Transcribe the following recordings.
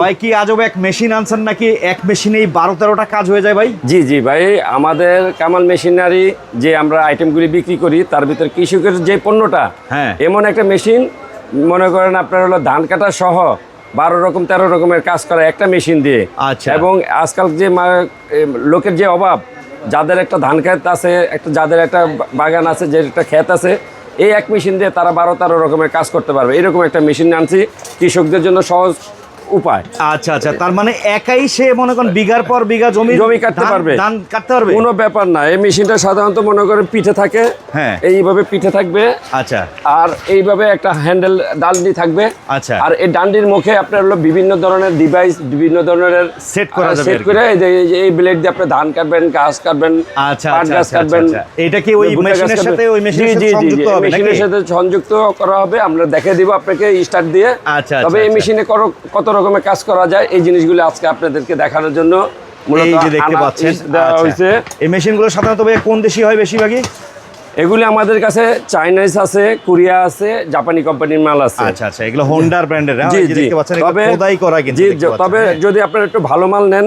ভাই কি আজব এক মেশিন আনছেন নাকি এক মেশিনেই বারো তেরোটা কাজ হয়ে যায় ভাই জি জি ভাই আমাদের কামাল মেশিনারি যে আমরা আইটেমগুলি বিক্রি করি তার ভিতরে কৃষকের যে পণ্যটা হ্যাঁ। এমন একটা মেশিন মনে করেন আপনার হলো ধান কাটা সহ বারো রকম তেরো রকমের কাজ করা একটা মেশিন দিয়ে আচ্ছা। এবং আজকাল যে লোকের যে অভাব যাদের একটা ধান ক্ষেত আছে একটা যাদের একটা বাগান আছে যে একটা ক্ষেত আছে এই এক মেশিন দিয়ে তারা বারো তেরো রকমের কাজ করতে পারবে এরকম একটা মেশিন আনছি কৃষকদের জন্য সহজ উপায়। আচ্ছা আচ্ছা তার মানে একাই সে মনে করেন বিঘার পর বিঘা জমি জমি কাটতে পারবে। ধান কাটতে পারবে? কোনো ব্যাপার না এই মেশিনটা সাধারণত মনে করেন পিঠে থাকে। হ্যাঁ। এইভাবে পিঠে থাকবে। আচ্ছা। আর এইভাবে একটা হ্যান্ডেল ডান্ডি থাকবে। আচ্ছা। আর এই ডান্ডির মুখে আপনার হলো বিভিন্ন ধরনের ডিভাইস বিভিন্ন ধরনের Set করা যাবে সেট করে এই যে- এই ব্লেড দিয়ে আপনি ধান কাটবেন ঘাস কাটবেন আচ্ছা, আচ্ছা, গাছ আচ্ছা, কাটবেন। আচ্ছা। এটা কি ওই মেশিনের সাথে ওই মেশিনের সাথে সংযুক্ত হবে মেশিনের সাথে সংযুক্ত করা হবে। আমরা দেখে দিব আপনাকে স্টার্ট দিয়ে। আচ্ছা, তবে এই। মেশিনে কত রকমের কাজ করা যায়। এই জিনিসগুলো আজকে আপনাদেরকে দেখানোর জন্য এই যে দেখতে পাচ্ছেন। দেওয়া আচ্ছা। হয়েছে। এই মেশিনগুলো সাধারণত কোন দেশি হয় বেশিরভাগই? এগুলি আমাদের কাছে চাইনিজ আছে কোরিয়া আছে জাপানি কোম্পানির মাল আছে। আচ্ছা আচ্ছা। এগুলো হোন্ডার ব্র্যান্ডের তবে তবে। যদি আপনারা একটু ভালো মাল নেন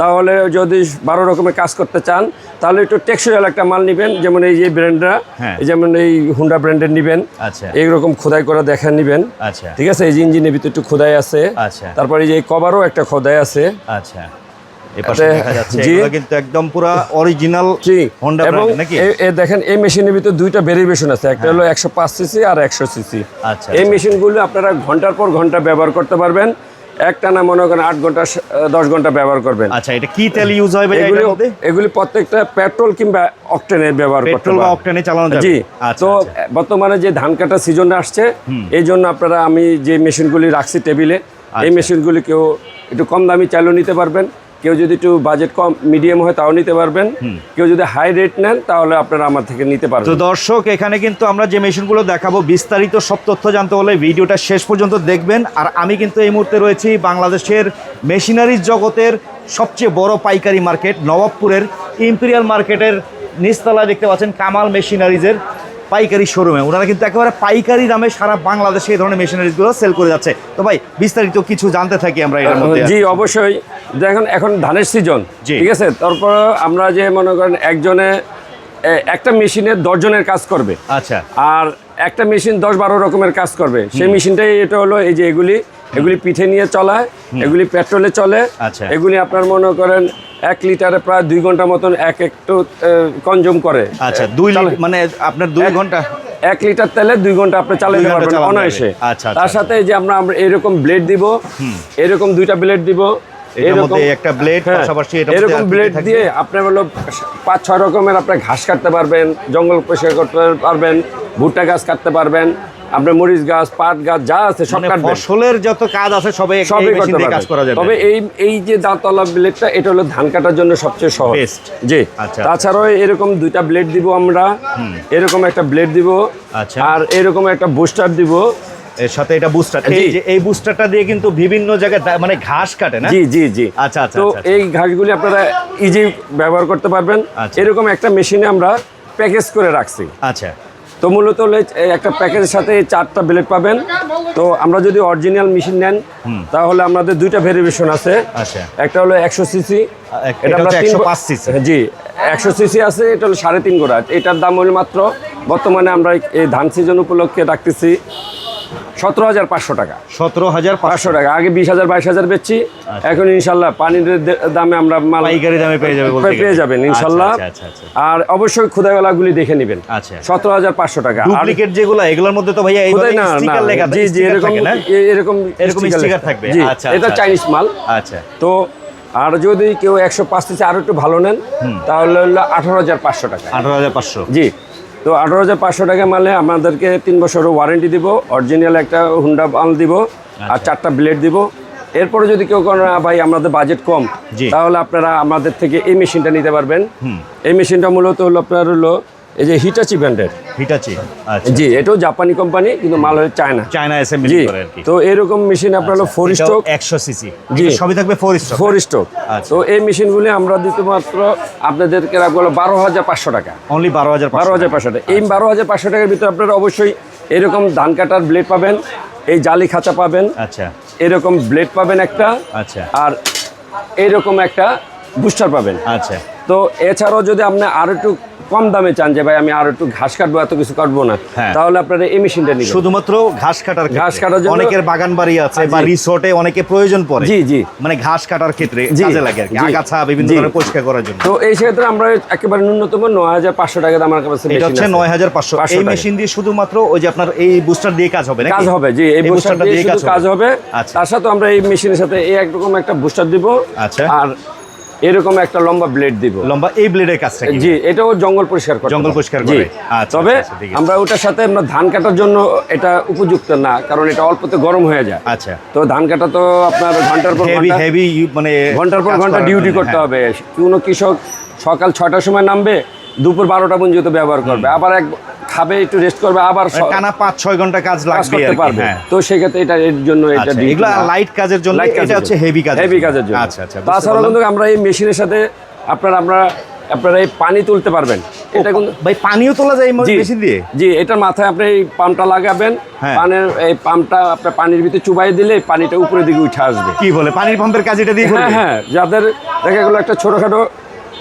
তাহলে যদি বারো রকমের কাজ করতে চান তাহলে একটু টেক্সটাইল একটা মাল নেবেন যেমন এই যে ব্র্যান্ডরা হ্যাঁ। যেমন এই হুন্ডা ব্র্যান্ডের নেবেন আচ্ছা। এইরকম খোদাই করে দেখা নেবেন। আচ্ছা। ঠিক আছে? এই যে ইঞ্জিনের ভিতরে একটু খোদাই আছে। আচ্ছা। তারপরে এই যে কভারও একটা খোদাই আছে। আচ্ছা। একদম পুরো অরিজিনাল হোন্ডা এবং দেখেন এই মেশিনের ভিতরে দুইটা ভেরিয়েশন আছে। একটা হলো একশো সিসি আর একশো সিসি আচ্ছা, এই। মেশিনগুলো আপনারা ঘণ্টার পর ঘণ্টা ব্যবহার করতে পারবেন। একটা না মনে করেন আট ঘণ্টা দশ ঘণ্টা ব্যবহার করবেন। আচ্ছা এটা কি তেল ইউজ হয় এগুলি এগুলি প্রত্যেকটা পেট্রোল কিংবা অকটেনের ব্যবহার পেট্রোল বা অকটেনে চালানো যাবে। জি। আচ্ছা তো আচ্ছা। বর্তমানে যে ধান কাটার সিজন আসছে এই জন্য আপনারা আমি যে মেশিনগুলি রাখছি টেবিলে এই আচ্ছা। মেশিনগুলি কেউ একটু কম দামি চাইলেও নিতে পারবেন। কেউ যদি একটু বাজেট কম মিডিয়াম হয় তাও নিতে পারবেন। কেউ যদি হাই রেট নেন তাহলে আপনারা আমার থেকে নিতে পারবেন। তো দর্শক এখানে কিন্তু আমরা যে মেশিনগুলো দেখাবো বিস্তারিত সব তথ্য জানতে হলে ভিডিওটা শেষ পর্যন্ত দেখবেন। আর আমি কিন্তু এই মুহূর্তে রয়েছি বাংলাদেশের মেশিনারিজ জগতের সবচেয়ে বড় পাইকারি মার্কেট নবাবপুরের ইম্পেরিয়াল মার্কেটের নিচতলায় দেখতে পাচ্ছেন কামাল মেশিনারিজের পাইকারি শোরুমে ওনারা কিন্তু একেবারে পাইকারি দামে সারা বাংলাদেশে এই ধরনের মেশিনারিজগুলো সেল করে যাচ্ছে। তো ভাই বিস্তারিত কিছু জানতে থাকি আমরা এর মধ্যে। জি অবশ্যই। দেখুন এখন ধানের সিজন। ঠিক আছে? তারপর আমরা যে মনে করেন একজনে একটা মেশিনে দশজনের কাজ করবে। আচ্ছা। আর একটা মেশিন দশ বারো রকমের কাজ করবে। সেই মেশিনটাই এটা হলো এই যে এগুলি। এগুলি পিঠে নিয়ে চলায় এগুলি পেট্রোলে চলে। আচ্ছা। এগুলি আপনার মনে করেন এক লিটারে প্রায় দুই ঘণ্টা মতন এক একটু কনজিউম করে। আচ্ছা দুই মানে আপনার দুই ঘণ্টা এক লিটার তেলে দুই ঘণ্টা আপনি চালাতে পারবেন অনায়াসে। আচ্ছা, আচ্ছা, তার সাথে এই যে আমরা আমরা এরকম ব্লেড দিব। এরকম দুইটা ব্লেড দিব। একটা ব্লেড হ্যাঁ, পাশাপাশি এরকম ব্লেড দিয়ে আপনি হলো পাঁচ ছয় রকমের আপনি ঘাস কাটতে পারবেন জঙ্গল পরিষ্কার করতে পারবেন ভুট্টা গাছ কাটতে পারবেন আপনার মরিচ গাছ পাট গাছ যা আছে সব মানে কাটবেন। ফসলের যত কাজ আছে সবই মেশিন করতে দিয়ে কাজ করা যাবে। তবে এই এই যে দাঁতওয়ালা ব্লেডটা এটা হলো ধান কাটার জন্য সবচেয়ে সহজ। জি। আচ্ছা, তাছাড়াও এরকম দুইটা ব্লেড দিব আমরা। এরকম একটা ব্লেড দিব। আচ্ছা। আর এরকম একটা বুস্টার দিব। এর সাথে এটা বুস্টার এই যে এই বুস্টারটা দিয়ে কিন্তু বিভিন্ন জায়গায় মানে ঘাস কাটে না? জি জি জি। আচ্ছা, আচ্ছা, তো আচ্ছা। এই ঘাসগুলি আপনারা ইজি ব্যবহার করতে পারবেন। এরকম একটা মেশিনে আমরা প্যাকেজ করে রাখছি। আচ্ছা। তো মূলত একটা প্যাকেজের সাথে চারটা ব্লেড পাবেন। তো আমরা যদি অরিজিনাল মেশিন নেন তাহলে আমাদের দুইটা ভেরিয়েশন আছে। আচ্ছা। একটা হলো একশো সিসি এটা 105 জি। একশো সিসি আছে এটা হলো সাড়ে তিন গোড়া। এটার দাম হলো মাত্র বর্তমানে আমরা এই ধান সিজন উপলক্ষে রাখতেছি। সতেরো হাজার পাঁচশো টাকা। সতেরো হাজার পাঁচশো। টাকা। আগে বিশ হাজার বাইশ হাজার বেচছি এখন ইনশাল্লাহ পানির দামে আমরা পাইকারি দামে পেয়ে যাবে পেয়ে যাবেন আচ্ছা, ইনশাল্লাহ। আচ্ছা আচ্ছা আচ্ছা। আর অবশ্যই খুদাইওয়ালাগুলি দেখে নেবেন। আচ্ছা। সতেরো হাজার পাঁচশো টাকা। ডুপ্লিকেট যেগুলো এগুলোর মধ্যে তো ভাইয়া খোদাই না জি জি এরকম এরকম এরকম লেখা। থাকবে। জি আচ্ছা, এটা আচ্ছা, চাইনিজ মাল। আচ্ছা। তো আর যদি কেউ একশো পাঁচ থেকে আরও একটু ভালো নেন তাহলে হলো আঠারো হাজার পাঁচশো টাকা। আঠারো হাজার পাঁচশো। জি। তো আঠারো হাজার পাঁচশো টাকা মালে আমাদেরকে তিন বছরের ওয়ারেন্টি দিব অরিজিনাল একটা হুন্ডা মাল দিব আর আচ্ছা। চারটা ব্লেড দিব। এরপরে যদি কেউ কোনো "না, ভাই আমাদের বাজেট কম তাহলে আপনারা আমাদের থেকে এই মেশিনটা নিতে পারবেন। এই মেশিনটা মূলত হলো আপনার হলো এই যে হিটাচি ব্র্যান্ডের হিটাচি আচ্ছা। জি এটাও জাপানি কোম্পানি কিন্তু মাল হলো চায়না চায়না জি করে আর কি। তো এরকম মেশিন আপনার হলো ফোর স্ট্রোক একশো সিসি জি। সবই থাকবে ফোর স্ট্রোক ফোর স্ট্রোক আচ্ছা। তো এই মেশিনগুলি আমরা দিতে মাত্র আপনাদেরকে রাখব হলো বারো হাজার পাঁচশো টাকা। অনলি বারো হাজার বারো হাজার পাঁচশো টাকা। এই বারো হাজার পাঁচশো টাকার ভিতরে আপনারা অবশ্যই এরকম ধান কাটার ব্লেড পাবেন এই জালি খাঁচা পাবেন। আচ্ছা। এরকম ব্লেড পাবেন একটা। আচ্ছা। আর এরকম একটা বুস্টার পাবেন। আচ্ছা। তো এছাড়াও যদি আপনি আরও একটু কম দামে চান যে ভাই আমি আরও একটু ঘাস কাটবো এত কিছু কাটবো না। হ্যাঁ। তাহলে আপনারা এই মেশিনটা নিবেন। শুধুমাত্র ঘাস কাটার ঘাস কাটার জন্য- অনেকের বাগান বাড়ি আছে বা। রিসোর্টে অনেকে প্রয়োজন পড়ে। জি, জি। মানে ঘাস কাটার ক্ষেত্রে কাজে লাগে আর কি। আগাছা বিভিন্ন ধরনের পরিষ্কার করার জন্য। তো এই ক্ষেত্রে আমরা একেবারে ন্যূনতম নয় হাজার পাঁচশো টাকা আমার কাছে এটা হচ্ছে আছে। নয় হাজার পাঁচশো। 500 এই মেশিন দিয়ে শুধুমাত্র ওই যে আপনার এই বুস্টার দিয়ে কাজ হবে নাকি? কাজ হবে জি। এই বুস্টার বুস্টারটা দিয়ে কাজ হবে। আচ্ছা। তার সাথে আমরা এই মেশিনের সাথে এই একরকম একটা বুস্টার দিব। আচ্ছা। আর এরকম একটা লম্বা ব্লেড দিব। লম্বা এই ব্লেডের কাজটা জি এটাও জঙ্গল পরিষ্কার করে জঙ্গল পরিষ্কার করে? তবে আচ্ছা। আমরা ওটার সাথে আমরা ধান কাটার জন্য এটা উপযুক্ত না কারণ এটা অল্পতে গরম হয়ে যায়। আচ্ছা। তো ধান কাটা তো আপনার ঘণ্টার পর হেভি ঘণ্টা হেভি মানে ঘণ্টার পর ঘণ্টা ডিউটি করতে হ্যাঁ। হবে। কোনো কৃষক সকাল ছটার সময় নামবে দুপুর বারোটা পর্যন্ত ব্যবহার করবে। আবার এক খাবে একটু রেস্ট করবে আবার মানে টানা পাঁচ ছয় ঘণ্টা কাজ লাগবে করতে পারবে। হ্যাঁ। তো সেক্ষেত্রে এটা এর জন্য এটা আচ্ছা, এগুলা। লাইট কাজের জন্য এটা হচ্ছে হেভি কাজ হেভি কাজের জন্য। আচ্ছা আচ্ছা তাছাড়া। কিন্তু আমরা এই মেশিনের সাথে আপনার আমরা আপনারা এই পানি তুলতে পারবেন। এটা কিন্তু ভাই পানিও তোলা যায় মেশিন দিয়ে? জি এটার মাথায় আপনি এই পাম্পটা লাগাবেন। হ্যাঁ। পানের এই পাম্পটা আপনার পানির ভিতরে চুবাই দিলে পানিটা উপরের দিকে উঠে আসবে। কি বলে? পানির পাম্পের কাজ এটা দিয়ে হ্যাঁ হ্যাঁ যাদের দেখা গেলো একটা ছোটখাটো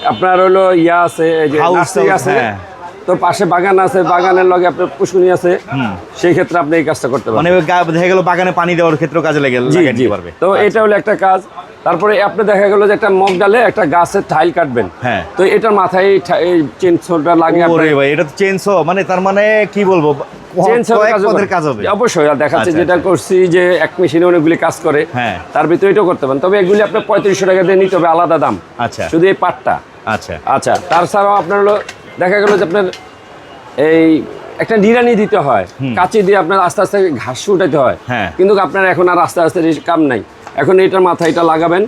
আপনার হলো ইয়া আছে এই যে নার্সারি আছে হ্যাঁ। তো পাশে বাগান আছে বাগানের লগে আপনার পুষ্কুনি আছে সেই ক্ষেত্রে আপনি এই কাজটা করতে মানে পারবেন। গা- দেখা গেল বাগানে পানি দেওয়ার ক্ষেত্রে কাজে লেগে জি পারবে। তো এটা হলো একটা কাজ। তারপরে আপনি দেখা গেল যে একটা মগ ডালে একটা গাছের টাইল কাটবেন। হ্যাঁ। তো এটার মাথায় এই চেনসোলটা লাগে এটা তো চেঞ্জ মানে তার মানে কি বলব? কাজ হবে। অবশ্যই আর দেখাচ্ছে আচ্ছা, যেটা আচ্ছা। করছি যে এক মেশিনে অনেকগুলি কাজ করে হ্যাঁ। তার ভিতরে এটাও করতে পারেন। তবে এগুলি আপনার পঁয়ত্রিশশো টাকা দিয়ে নিতে হবে আলাদা দাম। আচ্ছা। শুধু এই পাটটা। আচ্ছা। আচ্ছা তাছাড়াও আপনার হলো দেখা গেল যে আপনার এই একটা নিড়ানি দিতে হয়। কাঁচি দিয়ে আপনার আস্তে আস্তে ঘাস উঠাইতে হয়। হ্যাঁ। কিন্তু আপনার এখন আর আস্তে আস্তে কাম নাই। এখন এটার মাথায় এটা লাগাবেন।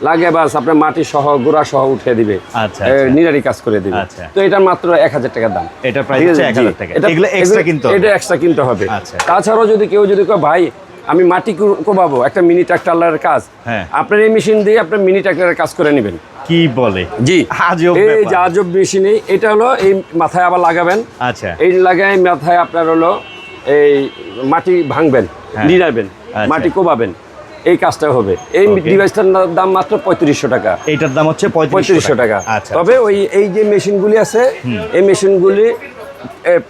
লাগিয়ে বাস আপনার মাটি সহ গোড়া সহ উঠে দিবে আচ্ছা, আচ্ছা। কাজ করে দিবে আচ্ছা। তো এটার মাত্র এক হাজার টাকার দাম এটার প্রাইস? এক হাজার। টাকা এটা- এগুলো এক্সট্রা কিনতে হবে এটা এক্সট্রা কিনতে হবে আচ্ছা। তাছাড়াও যদি কেউ যদি কয় ভাই আমি মাটি কোবাবো একটা মিনি ট্রাক্টরের কাজ হ্যাঁ। আপনার এই মেশিন দিয়ে আপনার মিনি ট্রাক্টরের কাজ করে নেবেন কি বলে জি আজব এই। যে আজব মেশিনে এটা হলো এই মাথায় আবার লাগাবেন আচ্ছা এই লাগায় মাথায় আপনার হলো এই মাটি ভাঙবেন হ্যাঁ। নিড়াবেন। মাটি কোবাবেন এই কাজটা হবে। এই ডিভাইসটার দাম মাত্র পঁয়ত্রিশশো টাকা। এইটার দাম হচ্ছে পঁয়ত্রিশশো টাকা। আচ্ছা। তবে ওই এই যে মেশিনগুলি আছে এই মেশিনগুলি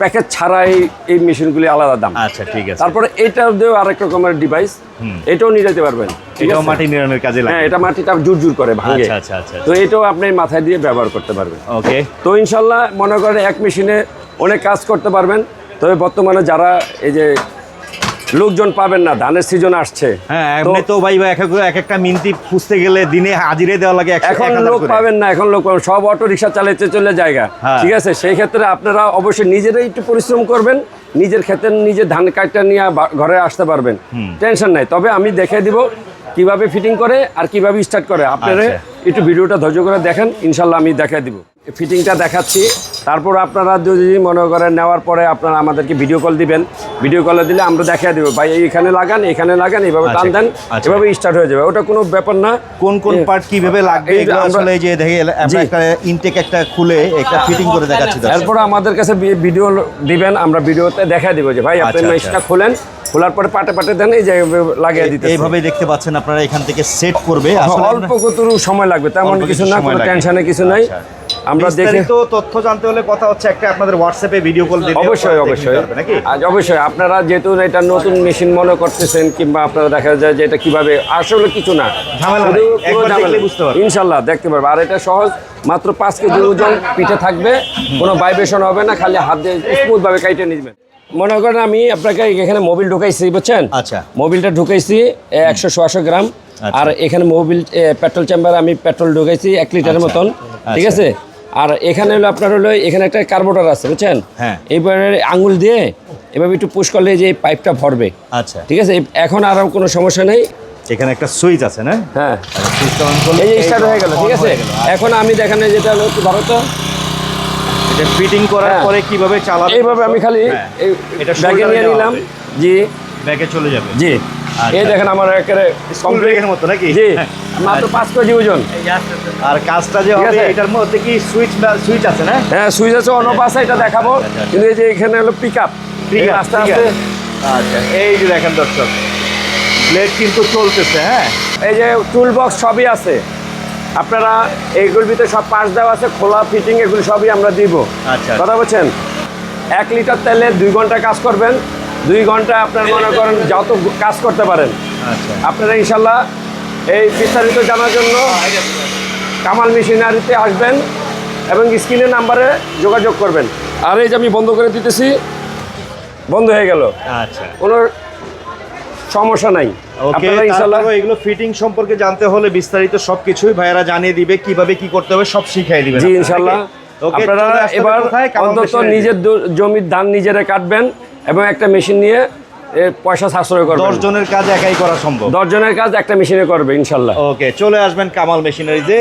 প্যাকেট ছাড়া এই মেশিনগুলি আলাদা দাম। আচ্ছা ঠিক আছে। তারপরে এটাও দিয়েও আরেক রকমের ডিভাইস এটাও নিয়ে যেতে পারবেন। এটাও মাটি নিরানোর কাজে হ্যাঁ লাগে। এটা মাটিটা জুর জুর করে ভাঙে। আচ্ছা আচ্ছা তো এটাও আপনি মাথায় দিয়ে ব্যবহার করতে পারবেন। ওকে তো ইনশাল্লাহ মনে করেন এক মেশিনে অনেক কাজ করতে পারবেন। তবে বর্তমানে যারা এই যে লোকজন পাবেন না ধানের সিজন আসছে। হ্যাঁ তো এমনি তো ভাই ভাই এক এক- এক একটা মিনতি খুঁজতে গেলে দিনে হাজিরে দেওয়া লাগে এখন লোক পাবেন না এখন লোক পাবেন সব অটো রিক্সা চালাতে চলে জায়গা। হ্যাঁ। ঠিক আছে? সেই ক্ষেত্রে আপনারা অবশ্যই নিজেরাই একটু পরিশ্রম করবেন। নিজের ক্ষেত্রে নিজে ধান কাটটা নিয়ে ঘরে আসতে পারবেন। টেনশন নাই। তবে আমি দেখে দিব কীভাবে ফিটিং করে আর কীভাবে স্টার্ট করে আপনারা আচ্ছা। একটু ভিডিওটা ধৈর্য করে দেখেন ইনশাল্লাহ আমি দেখাই দিব ফিটিংটা দেখাচ্ছি তারপর আপনারা যদি মনে করেন নেওয়ার পরে আপনারা আমাদেরকে ভিডিও কল দিবেন ভিডিও কলে দিলে আমরা দেখাই দিব ভাই এখানে লাগান এখানে লাগান এইভাবে টান আচ্ছা, দেন আচ্ছা। এভাবে স্টার্ট হয়ে যাবে ওটা কোনো ব্যাপার না কোন কোন পার্ট কীভাবে লাগবে আসলে যে দেখে একটা ইনটেক একটা খুলে একটা ফিটিং করে দেখাচ্ছি। এরপর আমাদের কাছে ভিডিও দিবেন আমরা ভিডিওতে দেখা দিব যে ভাই আপনি আচ্ছা। খোলেন খোলার পরে পাটে পাটে দেন এই যে লাগিয়ে দিতে এইভাবে দেখতে পাচ্ছেন আপনারা এখান থেকে সেট করবে। আসলে অল্প কতটুকু সময় লাগবে? তেমন কিছু কিছু না কোনো টেনশনে কিছু নাই। আচ্ছা। আমরা দেখে বিস্তারিত তথ্য জানতে হলে কথা হচ্ছে একটা আপনাদের হোয়াটসঅ্যাপে ভিডিও কল দিলে অবশ্যই অবশ্যই। আজ অবশ্যই আপনারা যেহেতু এটা নতুন মেশিন মনে করতেছেন কিংবা আপনারা দেখা যায় যে এটা কীভাবে আসলে কিছু না। ইনশাল্লাহ দেখতে পারবে আর এটা সহজ মাত্র পাঁচ কেজি ওজন পিঠে থাকবে। কোনো ভাইব্রেশন হবে না খালি হাত দিয়ে স্মুথ ভাবে কাইটে নিবেন। মনে করেন আমি আপনাকে এখানে মোবিল ঢুকাইছি বুঝছেন? আচ্ছা। মোবিলটা ঢুকাইছি একশো সোয়াশো গ্রাম। আচ্ছা। আর এখানে মোবিল পেট্রোল চেম্বার আমি পেট্রোল ঢুকাইছি এক লিটারের আচ্ছা। মতন ঠিক আচ্ছা। আছে? আর এখানে হলো আপনার হলো এখানে একটা কার্বোটার আছে বুঝছেন? হ্যাঁ। এবারে আঙুল দিয়ে এভাবে একটু পুশ করলে যে পাইপটা ভরবে। আচ্ছা। ঠিক আছে? এখন আর কোনো সমস্যা নেই। এখানে একটা সুইচ আছে না? হ্যাঁ। এই স্টার্ট হয়ে গেল ঠিক আছে? এখন আমি দেখানে যেটা হলো একটু ধরো তো। এটা ফিটিং করার হ্যাঁ। পরে কীভাবে চালাবে? এইভাবে আমি খালি হ্যাঁ। এই এটা ব্যাগে নিয়ে নিলাম। জি। ব্যাগে চলে যাবে। জি। আচ্ছা। এই দেখেন আমার একেবারে স্কুল ব্রেকের মতো নাকি? জি। হ্যাঁ। মাত্র পাঁচ কেজি ওজন। আর কাজটা যে হবে এটার মধ্যে কি সুইচ সুইচ আছে না? হ্যাঁ সুইচ আছে অন্য পাশে এটা দেখাবো। আচ্ছা, আচ্ছা। কিন্তু এই যে এখানে হলো পিক আপ Pick up, আস্তে। আস্তে আচ্ছা এই যে দেখেন দর্শক ব্লেড কিন্তু চলতেছে হ্যাঁ। এই যে টুল বক্স সবই আছে। আপনারা এইগুলোর ভিতরে সব পাশ দেওয়া আছে খোলা ফিটিং এগুলো সবই আমরা দিব। আচ্ছা। কথা বলছেন? এক লিটার তেলে দুই ঘণ্টা কাজ করবেন। দুই ঘণ্টা আপনার মনে করেন যত কাজ করতে পারেন। আচ্ছা। আপনারা ইনশাল্লাহ এই বিস্তারিত জানার জন্য কামাল মেশিনারিতে আসবেন এবং স্ক্রিনের নাম্বারে যোগাযোগ করবেন। আর এই যে আমি বন্ধ করে দিতেছি বন্ধ হয়ে গেল। আচ্ছা। কোনো সমস্যা নাই। এগুলো ফিটিং সম্পর্কে জানতে হলে বিস্তারিত সবকিছুই ভাইয়ারা জানিয়ে দিবে কীভাবে কি করতে হবে সব শিখিয়ে দিবে জি ইনশাল্লাহ। আপনারা এবার অন্তত নিজের জমির ধান নিজেরা কাটবেন এবং একটা মেশিন নিয়ে পয়সা সাশ্রয় করবেন। দশ জনের কাজ একাই করা সম্ভব। দশ জনের কাজ একটা মেশিনে করবে ইনশাল্লাহ। ওকে চলে আসবেন কামাল মেশিনারিজে।